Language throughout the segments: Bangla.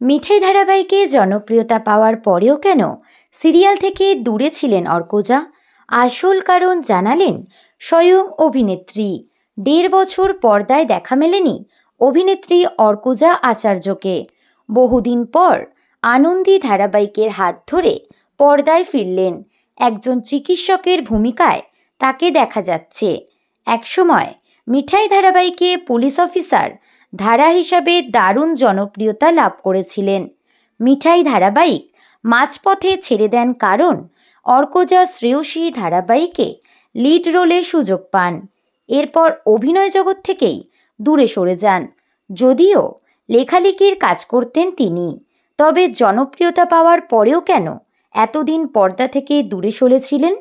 মিঠাই ধারাবাহিকে জনপ্রিয়তা পাওয়ার পরেও কেন সিরিয়াল থেকে দূরে ছিলেন অর্কজা? আসল কারণ জানালেন স্বয়ং অভিনেত্রী। দেড় বছর পর্দায় দেখা মেলেনি অভিনেত্রী অর্কজা আচার্যকে। বহুদিন পর আনন্দী ধারাবাহিকের হাত ধরে পর্দায় ফিরলেন। একজন চিকিৎসকের ভূমিকায় তাকে দেখা যাচ্ছে। একসময় মিঠাই ধারাবাহিকে পুলিশ অফিসার ধারা হিসাবে দারুণ জনপ্রিয়তা লাভ করেছিলেন। মিঠাই ধারাবাহিক মাঝপথে ছেড়ে দেন কারণ অর্কজা শ্রেয়সী ধারাবাহিকে লিড রোলে সুযোগ পান। এরপর অভিনয় জগৎ থেকেই দূরে সরে যান। যদিও লেখালেখির কাজ করতেন তিনি, তবে জনপ্রিয়তা পাওয়ার পরেও কেন এতদিন পর্দা থেকে দূরে সরেছিলেন?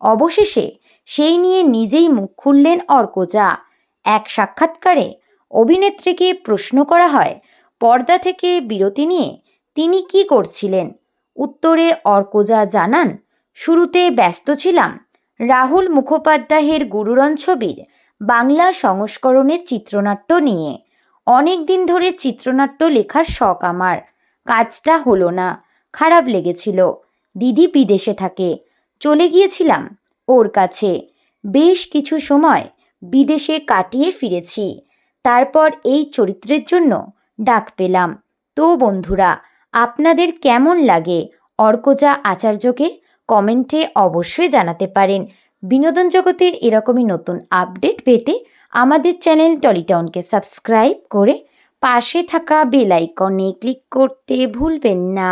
অবশেষে সেই নিয়ে নিজেই মুখ খুললেন অর্কজা। এক সাক্ষাৎকারে অভিনেত্রীকে প্রশ্ন করা হয়, পর্দা থেকে বিরতি নিয়ে তিনি কি করছিলেন? উত্তরে অর্কজা জানান, শুরুতে ব্যস্ত ছিলাম। রাহুল মুখোপাধ্যায়ের গুরুরন ছবির বাংলা সংস্করণের চিত্রনাট্য নিয়ে। অনেক দিন ধরে চিত্রনাট্য লেখার শখ আমার। কাজটা হলো না, খারাপ লেগেছিল। দিদি বিদেশে থাকে। চলে গিয়েছিলাম ওর কাছে। বেশ কিছু সময় বিদেশে কাটিয়ে ফিরেছি। তারপর এই চরিত্রের জন্য ডাক পেলাম। তো বন্ধুরা, আপনাদের কেমন লাগে অর্কজা আচার্যকে? কমেন্টে অবশ্যই জানাতে পারেন। বিনোদন জগতের এরকমই নতুন আপডেট পেতে আমাদের চ্যানেল টলিটাউনকে সাবস্ক্রাইব করে পাশে থাকা বেল আইকনে ক্লিক করতে ভুলবেন না।